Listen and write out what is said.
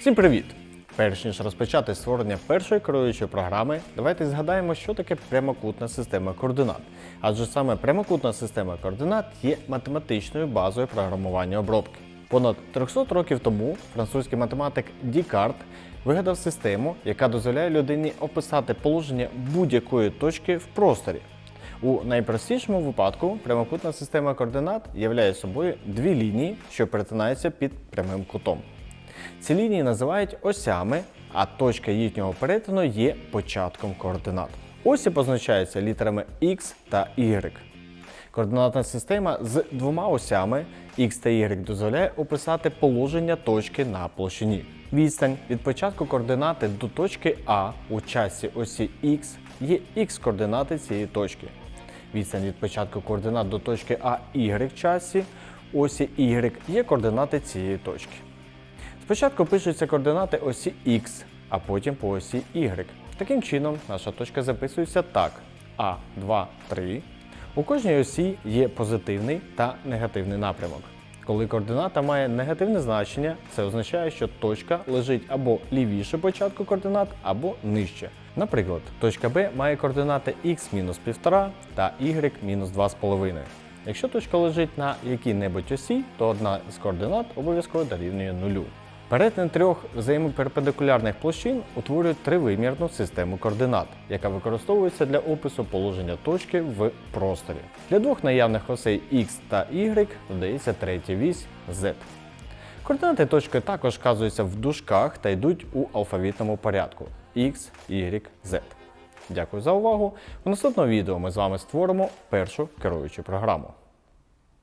Всім привіт! Перш ніж розпочати створення першої керуючої програми, давайте згадаємо, що таке прямокутна система координат. Адже саме прямокутна система координат є математичною базою програмування обробки. Понад 300 років тому французький математик Дікарт вигадав систему, яка дозволяє людині описати положення будь-якої точки в просторі. У найпростішому випадку прямокутна система координат являє собою дві лінії, що перетинаються під прямим кутом. Ці лінії називають осями, а точка їхнього перетину є початком координат. Осі позначаються літерами X та Y. Координатна система з двома осями X та Y дозволяє описати положення точки на площині. Відстань від початку координати до точки А у часі осі X є X координати цієї точки. Відстань від початку координат до точки А Y часі осі Y є координати цієї точки. Спочатку пишуться координати осі X, а потім по осі Y. Таким чином, наша точка записується так: А, 2, 3. У кожній осі є позитивний та негативний напрямок. Коли координата має негативне значення, це означає, що точка лежить або лівіше початку координат, або нижче. Наприклад, точка Б має координати x-1,5 та y-2,5. Якщо точка лежить на якій-небудь осі, то одна з координат обов'язково дорівнює нулю. Перетин трьох взаємоперпендикулярних площин утворює тривимірну систему координат, яка використовується для опису положення точки в просторі. Для двох наявних осей x та y додається третя вісь z. Координати точки також вказуються в дужках та йдуть у алфавітному порядку x, y, z. Дякую за увагу. У наступному відео ми з вами створимо першу керуючу програму.